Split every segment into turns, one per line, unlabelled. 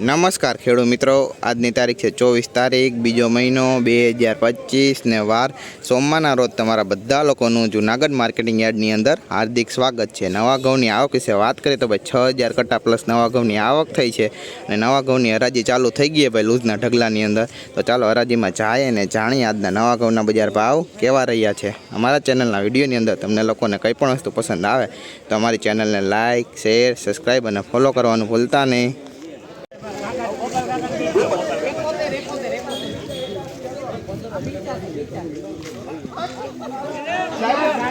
નમસ્કાર ખેડૂત મિત્રો આજની તારીખ છે ચોવીસ તારીખ બીજો મહિનો બે હજાર ને વાર સોમવારના રોજ તમારા બધા લોકોનું જુનાગઢ માર્કેટિંગ યાર્ડની અંદર હાર્દિક સ્વાગત છે નવા ઘઉંની આવક વિશે વાત કરીએ તો ભાઈ છ હજાર કટા પ્લસ નવા ઘઉંની આવક થઈ છે અને નવા ઘઉંની હરાજી ચાલુ થઈ ગઈ ભાઈ લૂઝના ઢગલાની અંદર તો ચાલો હરાજીમાં જાય અને જાણીએ આજના નવા ઘઉંના બજાર ભાવ કેવા રહ્યા છે અમારા ચેનલના વિડીયોની અંદર તમને લોકોને કંઈ પણ વસ્તુ પસંદ આવે તો અમારી ચેનલને લાઇક શેર સબસ્ક્રાઈબ અને ફોલો કરવાનું ભૂલતા નહીં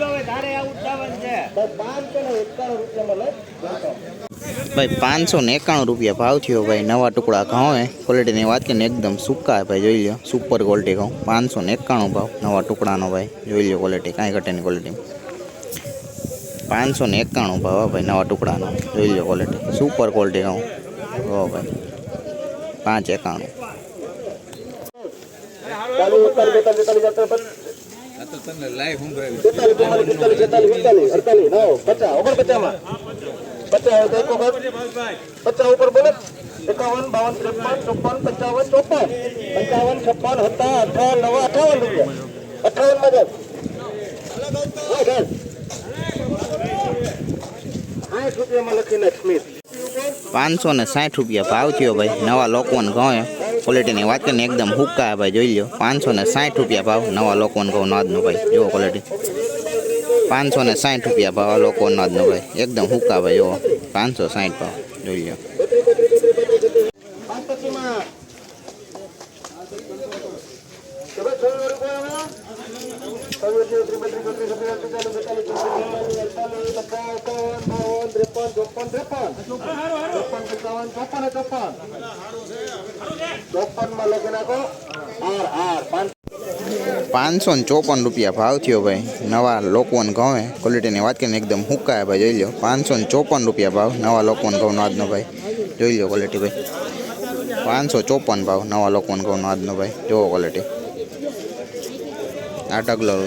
ભાઈ પાંચસો ને એકાણું રૂપિયા ભાવ થયો ભાઈ નવા ટુકડા ઘઉં હે ક્વોલિટીની વાત કરીને એકદમ સૂકા ભાઈ જોઈ લો સુપર ક્વોલિટી ઘઉં પાંચસો ને એકાણું ભાવ નવા ટુકડાનો ભાઈ જોઈ લો ક્વોલિટી કાંઈ ઘટેની ક્વોલિટી પાંચસો ને એકાણું ભાવ ભાઈ નવા ટુકડાનો જોઈ લો ક્વોલિટી સુપર ક્વોલિટી ઘઉં હો ભાઈ પાંચ એકાણું
પચાસ ઉપર બોલે એકાવન બાવન ત્રેપન ચોપન પંચાવન ચોપન છપ્પન હતા અઠાવન નવા અઠાવન અઠાવન માં
પાંચસો ને સાઠ રૂપિયા ભાવ થયો ભાઈ નવા લોકોને ગયો ક્વોલિટીની વાત કરીને એકદમ હુક્કા ભાઈ જોઈ લો પાંચસો ને સાઠ રૂપિયા ભાવ નવા લોકોને કહું નોંધનો ભાઈ જુઓ ક્વોલિટી પાંચસો ને સાઠ રૂપિયા ભાવ આ લોકો નોંધનો ભાઈ એકદમ હુક્કા ભાઈ જુઓ પાંચસો સાઠ ભાવ જોઈ લો
सत्तावन चौपन त्रेपन चौपन सत्तावन चौपन चौपन चौपन में लगे ना को आर आर पांच सौ चौपन रुपया भाव थियो भाई नवा लोकवन घऊ है क्वालिटी ने बात कर एकदम हुक्का
है भाई जो लियो पांच सौ चौपन रुपया भाव नवा लोकवन घऊ आज ना भाई जो लियो क्वॉलिटी भाई पांच सौ चौपन भाव नवा लोकवन घऊ आज ना भाई जो क्वालिटी आ ग्लव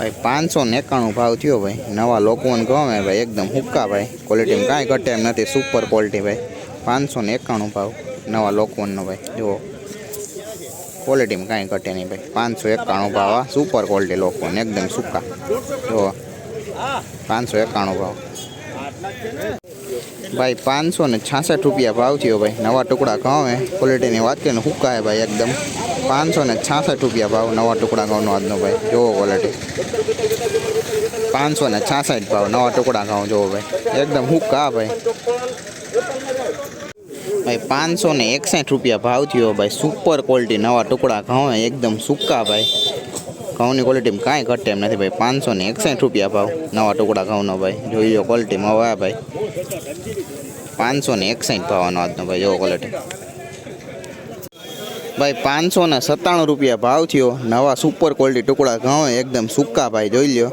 ભાઈ પાંચસો એકાણું ભાવ થયો ભાઈ નવા લોકોને ગમે ભાઈ એકદમ હુક્કા ભાઈ ક્વોલિટીમાં કાંઈ ઘટે એમ નથી સુપર ક્વોલિટી ભાઈ પાંચસો એકાણું ભાવ નવા લોકવનનો ભાઈ જુઓ ક્વોલિટીમાં કાંઈ ઘટે નહીં ભાઈ પાંચસો એકાણું ભાવ આ સુપર ક્વોલિટી લોકોને એકદમ સુકા જુઓ પાંચસો એકાણું ભાવ भाई पाँच सौ ने छासठ रुपया भाव थो भाई नवा टुकड़ा खाओ है क्वालिटी की बात करें हुक्का है भाई एकदम पाँच सौ ने छासठ रुपया भाव नवा टुकड़ा खाओ ना आज भाई जो क्वालिटी पाँच सौ ने छासठ भाव नवा टुकड़ा खाओ जो भाई एकदम हुक्का भाई भाई पाँच सौ ने एकसठ रुपया भाव थो भाई सुपर क्वॉलिटी नवा टुकड़ा खाओ है एकदम सुक्का भाई ઘઉંની ક્વોલિટીમાં કાંઈ ઘટે એમ નથી ભાઈ પાંચસો ને એકસાઠ રૂપિયા ભાવ નવા ટુકડા ઘઉંનો ભાઈ જોઈ લો ક્વોલિટી હવે ભાઈ પાંચસો ને એકસાઠ ભાવનો આજનો ભાઈ જો ક્વોલિટી ભાઈ પાંચસો ને સત્તાણું રૂપિયા ભાવ થયો નવા સુપર ક્વોલિટી ટુકડા ઘઉં એકદમ સૂકા ભાઈ જોઈ લ્યો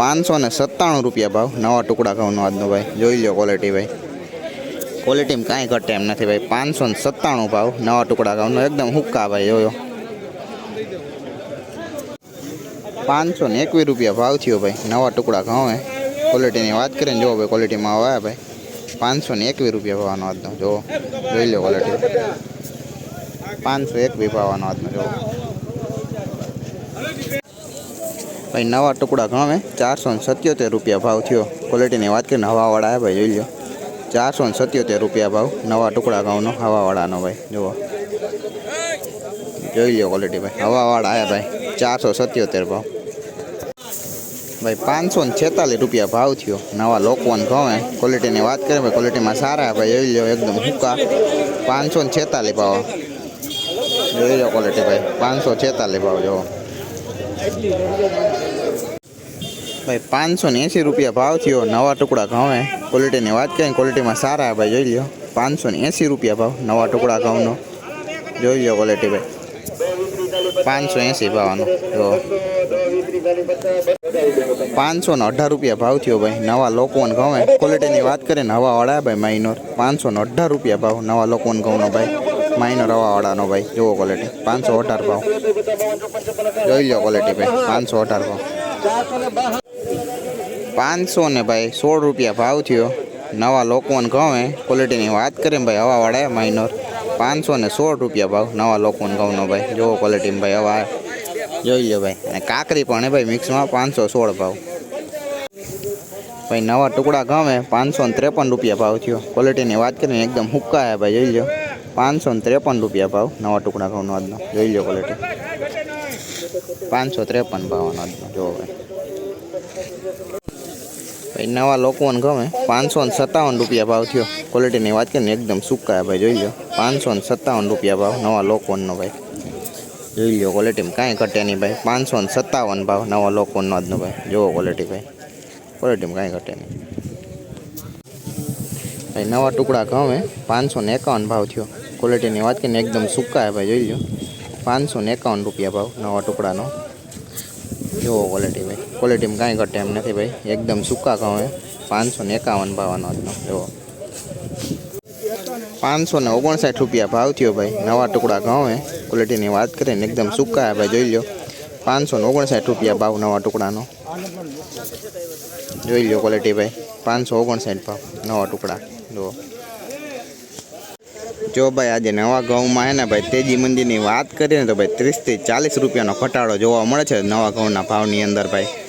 પાંચસો ને સત્તાણું રૂપિયા ભાવ નવા ટુકડા ઘઉંનો આજનો ભાઈ જોઈ લ્યો ક્વોલિટી ભાઈ ક્વોલિટીમાં કાંઈ ઘટે એમ નથી ભાઈ પાંચસો ને સત્તાણું ભાવ નવા ટુકડા ઘઉંનો એકદમ હુક્કા ભાઈ જોયો 521 रुपया भाव थियो भाई नवा टुकडा गाव क्वालिटी ની વાત કરે જો ભાઈ ક્વોલિટી માં આવે ભાઈ 521 રૂપિયા ભાવનો આદમ જો જોઈ લો ક્વોલિટી 521 વે ભાવનો આદમ જો ભાઈ નવા ટુકડા गाव 477 રૂપિયા ભાવ થયો ક્વોલિટી ની વાત કરે નવા વાળા આ ભાઈ જોઈ લો 477 રૂપિયા ભાવ નવા ટુકડા गाव નો હવાવાળા નો ભાઈ જો જોઈ લો ક્વોલિટી ભાઈ હવાવાળ આ ભાઈ 477 भाई पाँच सौ छेतालीस रुपया भाव थो नवा लोकवन गवें क्वॉलिटी की बात करें भाई क्वॉलिटी में सारा है भाई यही लो एकदम हूका पाँच सौ छेतालीस भाव जो लो क्वॉलिटी भाई पाँच सौ छेतालीस भाव जो भाई पाँच सौ एसी रुपया भाव थो नवा टुकड़ा गाँव है क्वॉलिटी की बात करें क्वॉलिटी में सारा है भाई जो लियो पाँच सौ एसी रुपया भाव नवा टुकड़ा गाँव नो जो लियो क्वॉलिटी भाई पाँच सौ एसी भाव जो 518 रुपया भाव थियो भाई नवा लोकवन गांव क्वालिटी ની વાત કરે નવા વાડા ભાઈ માઈનોર 518 रुपया भाव नवा लोकवन ગામનો ભાઈ માઈનોર આવા વાડાનો ભાઈ જોવો ક્વોલિટી 518 ભાવ જોઈ લો ક્વોલિટી પે 518 ભાવ 516 ભાઈ 16 રૂપિયા ભાવ થિયો નવા લોકવન ગાવ ક્વોલિટી ની વાત કરે ભાઈ આવા વાડે માઈનોર 516 રૂપિયા ભાવ નવા લોકવન ગામનો ભાઈ જોવો ક્વોલિટી ભાઈ આવા જો જો ભાઈ કાકરી પણ હે ભાઈ મિક્સ માં 516 ભાવ ભાઈ નવો ટુકડા ગમે 553 રૂપિયા ભાવ થયો ક્વોલિટી ની વાત કરીએ एकदम સુક્કા હે ભાઈ જોઈ લો 553 રૂપિયા ભાવ નવો ટુકડા નો આજ નો જોઈ લો ક્વોલિટી 553 ભાવ નો જો ભાઈ નવા લોકોન ગમે 557 રૂપિયા ભાવ થયો ક્વોલિટી ની વાત કરીએ एकदम સુક્કા હે ભાઈ જોઈ લો 557 રૂપિયા ભાવ નવા લોકોન નો ભાઈ लियो क्वालिटी में कहीं घटे नहीं भाई पाँच सौ सत्तावन भाव नवा लोग भाई जो क्वालिटी भाई क्वालिटी में कहीं घटे नहीं भाई नवा टुकड़ा कहूँ भाई पाँच सौ एकावन भाव थो क्वालिटी की बात कर एकदम सूका है भाई जो लियो पाँच सौ एकावन रुपया भाव नवा टुकड़ा ना जो क्वालिटी भाई क्वालिटी में कहीं घटे एम नहीं भाई एकदम सूका कहूँ भाई पाँच सौ एकावन भाव जो પાંચસો ને ઓગણસાઠ રૂપિયા ભાવ થયો ભાઈ નવા ટુકડા ઘઉં હે ક્વોલિટીની વાત કરીને એકદમ સૂકા હે ભાઈ જોઈ લો પાંચસો ને ઓગણસાઠ રૂપિયા ભાવ નવા ટુકડાનો જોઈ લો ક્વોલિટી ભાઈ પાંચસો ઓગણસાઠ ભાવ નવા ટુકડા જુઓ જો ભાઈ આજે નવા ઘઉંમાં હે ને ભાઈ તેજી મંદિરની વાત કરીએ ને તો ભાઈ ત્રીસથી ચાલીસ રૂપિયાનો ઘટાડો જોવા મળે છે નવા ઘઉંના ભાવની અંદર ભાઈ